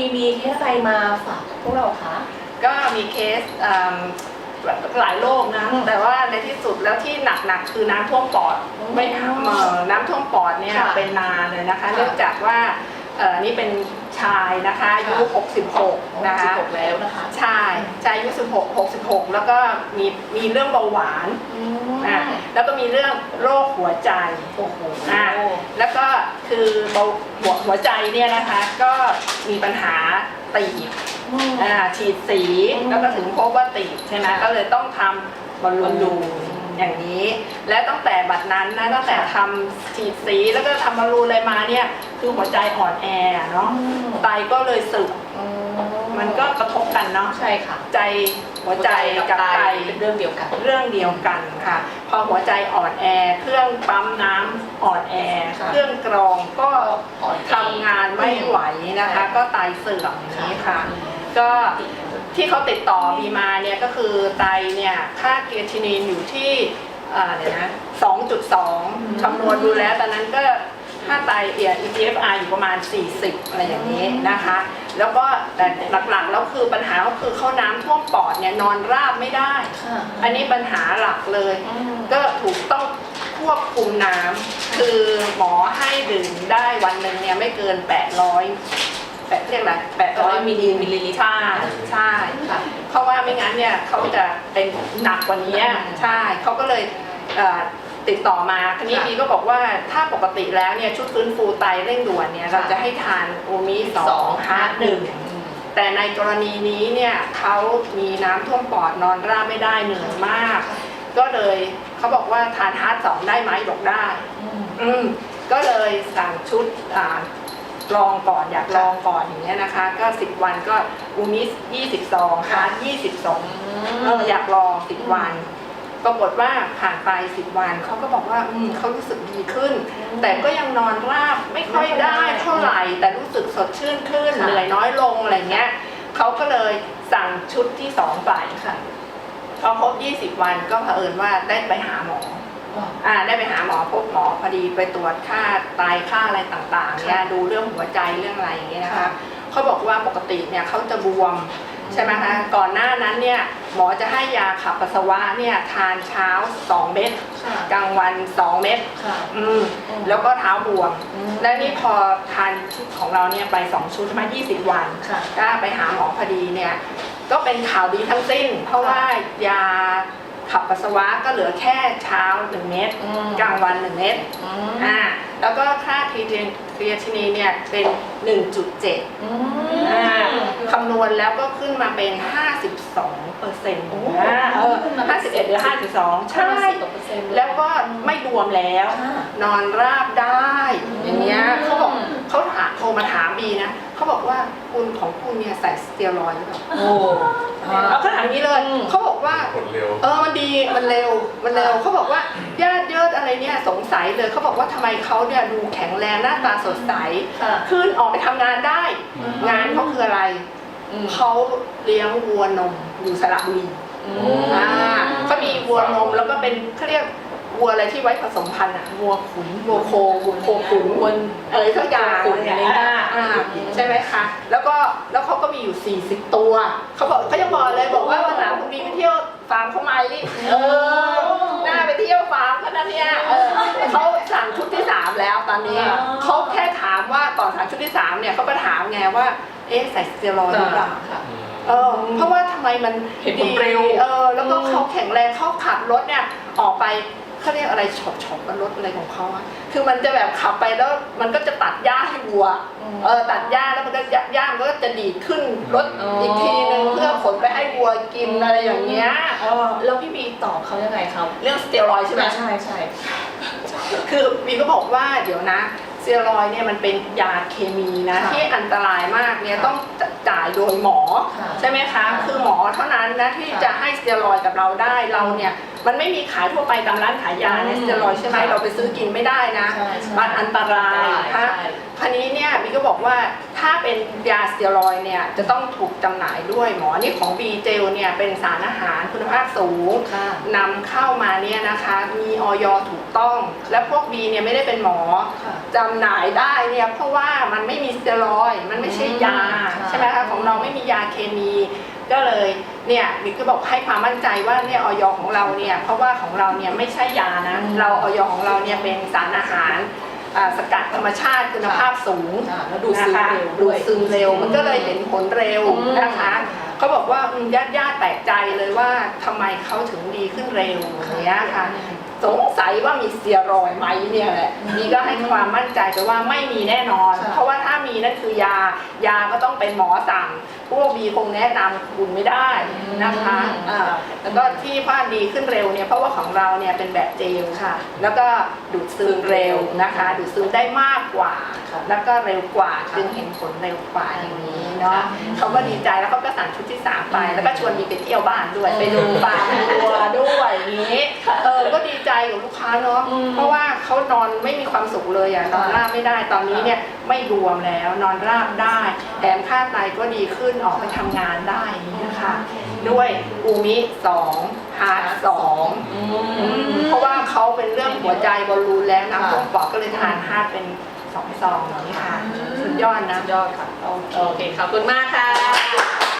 มีมีเคสอะไรมาฝากพวกเราคะก็มีเคสอืมหลายโรคนะอืมแต่ว่าในที่สุดแล้วที่หนักๆคือน้ำท่วมปอดอืมไม่เอ่อน้ำท่วมปอดเนี่ยค่ะเป็นนานเลยนะคะ ค่ะเนื่องจากว่าเอ่อนี่เป็น ชายนะคะอายุค่ะ66 นะคะสิบหกแล้วนะคะชายชายอายุ 16 66 แล้วก็มีมีเรื่องเบาหวานอืมอะแล้วก็มีเรื่องโรคหัวใจ โอ้โหอะแล้วก็คือเบาหัวหัวใจเนี่ยนะคะ ก็มีปัญหาตีบอืม อ่าฉีดสี อืมแล้วก็ถึงพบว่าติดใช่ไหมค่ะ ก็เลยต้องทำบอลบอลลูลูนน อย่างนี้ และตั้งแต่บัดนั้นนะตั้งแต่ค่ะทำฉีดสีแล้วก็ทำบอลลูนอะไรมาเนี่ยคือหัวใจอ่อนแอเนาะอืมไตก็เลยสึกอืมันก็กระทบกันเนาะใช่ค่ะ ใจหัวใจกับไตเป็นเรื่องเดียวกัน เรื่องเดียวกันค่ะ พอหัวใจอ่อนแอ เครื่องปั๊มน้ำอ่อนแอค่ะเครื่องกรองก็อ่อนทำงานไม่ไหวนะคะ ก็ไตเสื่อมอย่างนี้ค่ะ ก็ที่เขาติดต่อมีมาเนี่ยก็คือไตเนี่ยค่าเครียตินินอยู่ที่อ่าเดี๋ยวนะ2.2คำนวณดูแล้วตอนนั้นก็ค่าไตเอีย EGFR อยู่ประมาณ 40 อะไรอย่างนี้นะคะ แล้วก็แต่หลักๆแล้วคือปัญหาก็คือเข้าน้ำท่วมปอดเนี่ยนอนราบไม่ได้ค่ะอันนี้ปัญหาหลักเลยอืมก็ถูกต้องควบคุมน้ำคือหมอให้ดื่มได้วันหนึ่งเนี่ยไม่เกิน 800 แปดเรียกอะไร800มิลลิมิลลิลิตรใช่ใช่ค่ะเพราะว่าไม่งั้นเนี่ยเขาจะเป็นหนักกว่านี้อืมใช่เขาก็เลยเอ่อติดต่อมาทีนี้ค่ะบีก็บอกว่าถ้าปกติแล้วเนี่ยชุดฟื้นฟูไตเร่งด่วนเนี่ยค่ะเราจะให้ทานโอมิสสอองงฮาร์ดหนึ่งอืมแต่ในกรณีนี้เนี่ยเขามีน้ำท่วมปอดนอนราบไม่ได้เหนื่อยมาก ก็เลยเขาบอกว่าทานฮาร์ดสองได้ไหมบอกได้ อืมอืมก็เลยสั่งชุดอ่า ลองก่อนอยากค่ะลองก่อนอย่างเงี้ยนะคะ ก็ 10 วันก็อูมิส22ฮาร์ด22เอออยากลอง 10 วัน ปรากฏว่าผ่านไป10วันเขาก็บอกว่าอืมเขารู้สึกดีขึ้น แต่ก็ยังนอนราบไม่ค่อยได้เท่าไหร่ แต่รู้สึกสดชื่นขึ้นค่ะเหนื่อยน้อยลงอะไรเงี้ยเขาก็เลยสั่งชุดที่สองไปค่ะพอครบ20 วันก็เผอิญว่าได้ไปหาหมอว้าว อ่าได้ไปหาหมอพบหมอพอดีไปตรวจค่าไตค่าอะไรต่างๆเนี่ยค่ะดูเรื่องหัวใจเรื่องอะไรอย่างเงี้ยนะคะค่ะเขาบอกว่าปกติเนี่ยเขาจะบวมใช่ไหมคะก่อนหน้านั้นเนี่ยหมอจะให้ยาขับปัสสาวะเนี่ยทานเช้า 2 เม็ดค่ะกลางวัน 2 เม็ดค่ะอืมอืมแล้วก็เท้าบวมอืมแล้วนี่พอทานชุดของเราเนี่ยไป 2 ชุดมา 20 วันค่ะก็ไปหาหมอพอดีเนี่ยก็เป็นข่าวดีทั้งสิ้น เพราะว่ายา ขับปัสสาวะก็เหลือแค่เช้า 1 เม็ดอืม กลางวัน 1 เม็ดอืมอ่าแล้วก็ค่าครีเทนินเนี่ยเป็น 1.7อือ่ามคำนวณแล้วก็ขึ้นมาเป็น 52เปอร์เซ็นต์โอ้เออขึ้นมา51 หรือ 52 ใช่ สิบกว่าเปอร์เซ็นต์เย แล้วก็ไม่บวมแล้วค่ะนอนราบได้ อย่างเงี้ยอืม เขาบอกเขาถามโทรมาถามบีนะเขาบอกว่าคุณของคุณเนี่ยใส่สเตียรอยด์หรือเปล่าโอ้เอาเขาถามอย่างนี้เลยอืม เขาบอกว่า ผลเร็ว เออ มันดีมันเร็วมันเร็วเขาบอกว่าญาติเยิดอะไรเนี่ยสงสัยเลยเขาบอกว่าทำไมเขาเนี่ยดูแข็งแรงหน้าตาสดใสค่ะขึ้นออกไปทำงานได้ อืม งานเขาคืออะไรอืมเขาเลี้ยงวัวนมอยู่สระบุรีอืมอ่าเขามีวัวนมแล้วก็เป็นเขาเรียกวัวอะไรที่ไว้ผสมพันธุ์อะวัวขุนวัวโควัวโคขุนวัวอะไรทุกอย่างโคขุนอะไรนะอ่าใช่ไหมคะ แล้วก็แล้วเขาก็มีอยู่ 40 ตัว เขาบอกเขายังบอกเลยบอกว่าวันหลังคุณมีไปเที่ยว ฟาร์มเขาไหมนี่เออน่าไปเที่ยวฟาร์มเขานะเนี่ยเออเขาสั่งชุดที่สามแล้วตอนนี้อ๋อเขาแค่ถามว่าก่อนสั่งชุดที่สามเนี่ยเขาก็ถามไงว่า เอ๊ะใส่สเตียรอยด์หรือเปล่าค่ะเออเพราะว่าทำไมมันเห็นผลเร็วเออแล้วก็อืมเขาแข็งแรงเขาขับรถเนี่ยออกไป เขาเรียกอะไรฉอบฉอบกันรถอะไรของเขาอะคือมันจะแบบขับไปแล้วมันก็จะตัดหญ้าให้วัว เออตัดหญ้าแล้วมันก็หญ้าหญ้ามันก็จะดีดขึ้นรถอ๋ออี อีกทีนึงเพื่อขนไปให้วัวกินอะไรอย่างเงี้ยเออแล้วพี่บีตอบเขายังไงครับเรื่องสเตียรอยด์ใช่ไหม ใช่ใช่คือบีก็บอกว่าเดี๋ยวนะสเตียรอยด์เนี่ยมันเป็นยาเคมีนะค่ะที่อันตรายมากเนี่ยค่ะต้องจ่ายโดยหมอ ค่ะ ใช่ไหมคะ ค่ะคือหมอเท่านั้นนะที่ค่ะจะให้สเตียรอยด์กับเราได้ เราเนี่ย มันไม่มีขายทั่วไปตามร้านขายยาอืในมสเตียรอยด์ใช่ไหมค่ะเราไปซื้อกินไม่ได้นะใช่ใช่มันอันตรายใช่ค่ะใช่คันนี้เนี่ยบีก็บอกว่าถ้าเป็นยาสเตียรอยด์เนี่ยจะต้องถูกจำหน่ายด้วยหมอนี่ของบีเจลเนี่ยเป็นสารอาหารคุณภาพสูงค่ะนำเข้ามาเนี่ยนะคะมีออยถูกต้อง และพวกบีเนี่ยไม่ได้เป็นหมอค่ะจำหน่ายได้เนี่ยเพราะว่ามันไม่มีสเตียรอยด์มันไม่ใช่ยาอืมใช่ไหมคะของเราไม่มียาเคมี ก็เลยเนี่ยบิ๊กก็บอกให้ความมั่นใจว่าเนี่ยออยของเราเนี่ยเพราะว่าของเราเนี่ยไม่ใช่ยานะอืมเราออยของเราเนี่ยเป็นสารอาหารอ่าสกัดธรรมชาติคุณภาพสูงค่ะแล้วดูดซึมนะคะเร็วดูด้วยดซึมเร็วมันก็เลยเห็นผลเร็วอืม นะคะเขาบอกว่าญาติญาติๆแปลกใจเลยว่าทำไมเขาถึงดีขึ้นเร็วอย่างเงี้ยค่ะ สงสัยว่ามีสเตียรอยด์ไหมเนี่ยแหละนี่ก็ให้ความมั่นใจไปว่าไม่มีแน่นอนค่ะเพราะว่าถ้ามีนั่นคือยายาก็ต้องเป็นหมอสั่ง พวกบีคงแนะนำคุณไม่ได้นะคะอ่าแล้วก็ที่พลาดดีขึ้นเร็วเนี่ยเพราะว่าของเราเนี่ยเป็นแบบเจลค่ะ แล้วก็ดูดซึมเร็วนะคะ ดูดซึมได้มากกว่า ค่ะแล้วก็เร็วกว่าค่ะจึงเห็นผลเร็วกว่าอย่างนี้เนาะค่ะเขาก็ดีใจแล้วเขาก็สั่งชุดที่สามไป แล้วก็ชวนมีไปเที่ยวบ้านด้วยอืมไปดูฟาร์มวัวด้วยอย่างนี้เออก็ดีใจกับลูกค้าเนาะอืมเพราะว่าเขานอนไม่มีความสุขเลยอะนอนราบไม่ได้ตอนนี้เนี่ยไม่บวมแล้วนอนราบได้แถมค่าไตก็ดีขึ้นออกไปทำงานได้อย่างนี้นะคะ ด้วยอูมิสองฮาร์ดสองอืมเพราะว่าเขาเป็นเรื่องหัวใจบอลลูนแล้วนะค่ะพวกปอดก็เลยทานฮาร์ดเป็นสองซองอย่างนี้ค่ะสุดยอดนะ สุดยอดค่ะ โอเคขอบคุณมากค่ะ